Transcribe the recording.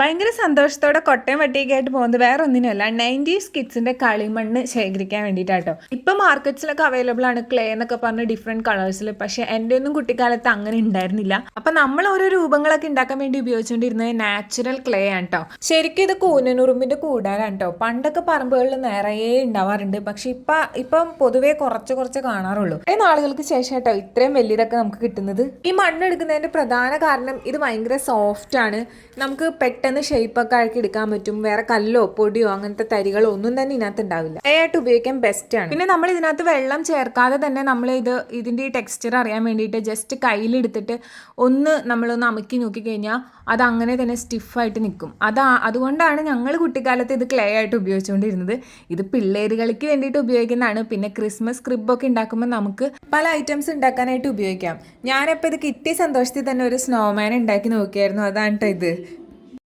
ഭയങ്കര സന്തോഷത്തോടെ കൊട്ടയം വട്ടിയൊക്കെയായിട്ട് പോകുന്നത്. വേറെ ഒന്നിനുമല്ല നയന്റീസ് കിഡ്സിന്റെ കളിമണ്ണ് ശേഖരിക്കാൻ വേണ്ടിയിട്ടാട്ടോ. ഇപ്പൊ മാർക്കറ്റ്സിലൊക്കെ അവൈലബിൾ ആണ്. ക്ലേ എന്നൊക്കെ പറഞ്ഞ് ഡിഫറെന്റ് കളേഴ്സിൽ പക്ഷേ എന്റെ ഒന്നും കുട്ടിക്കാലത്ത് അങ്ങനെ ഉണ്ടായിരുന്നില്ല. അപ്പൊ നമ്മൾ ഓരോ രൂപങ്ങളൊക്കെ ഉണ്ടാക്കാൻ വേണ്ടി ഉപയോഗിച്ചുകൊണ്ടിരുന്നത് നാച്ചുറൽ ക്ലേ ആണ് കേട്ടോ ശരിക്കും ഇത് കൂനനുറുമ്പിന്റെ കൂടാനാണ് കേട്ടോ പണ്ടൊക്കെ പറമ്പുകളിൽ നിറയെ ഉണ്ടാവാറുണ്ട്. പക്ഷേ ഇപ്പൊ ഇപ്പം പൊതുവേ കുറച്ച് കുറച്ച് കാണാറുള്ളൂ. കുറേ നാളുകൾക്ക് ശേഷം കേട്ടോ ഇത്രയും വലിയതൊക്കെ നമുക്ക് കിട്ടുന്നത്. ഈ മണ്ണ് എടുക്കുന്നതിന്റെ പ്രധാന കാരണം ഇത് ഭയങ്കര സോഫ്റ്റ് ആണ്. നമുക്ക് പെട്ടെന്ന് ഷേപ്പൊക്കെ ആക്കി എടുക്കാൻ പറ്റും. വേറെ കല്ലോ പൊടിയോ അങ്ങനത്തെ തരികളോ ഒന്നും തന്നെ ഇതിനകത്ത് ഉണ്ടാവില്ല. ആയിട്ട് ഉപയോഗിക്കാൻ ബെസ്റ്റ് ആണ്. പിന്നെ നമ്മൾ ഇതിനകത്ത് വെള്ളം ചേർക്കാതെ തന്നെ നമ്മൾ ഇത് ഇതിന്റെ ഈ ടെക്സ്ചർ അറിയാൻ വേണ്ടിയിട്ട് ജസ്റ്റ് കയ്യിലെടുത്തിട്ട് ഒന്ന് നമ്മളൊന്ന് അമുക്കി നോക്കി കഴിഞ്ഞാൽ അത് അങ്ങനെ തന്നെ സ്റ്റിഫായിട്ട് നിൽക്കും. അതാ അതുകൊണ്ടാണ് ഞങ്ങൾ കുട്ടിക്കാലത്ത് ഇത് ക്ലേ ആയിട്ട് ഉപയോഗിച്ചുകൊണ്ടിരുന്നത്. ഇത് പിള്ളേരുകൾക്ക് വേണ്ടിയിട്ട് ഉപയോഗിക്കുന്നതാണ്. പിന്നെ ക്രിസ്മസ് ക്രിബൊക്കെ ഉണ്ടാക്കുമ്പോൾ നമുക്ക് പല ഐറ്റംസ് ഉണ്ടാക്കാനായിട്ട് ഉപയോഗിക്കാം. ഞാനിപ്പോൾ ഇത് കിട്ടിയ സന്തോഷത്തിൽ തന്നെ ഒരു സ്നോമാൻ ഉണ്ടാക്കി നോക്കിയായിരുന്നു. അതാണ് ഇത്.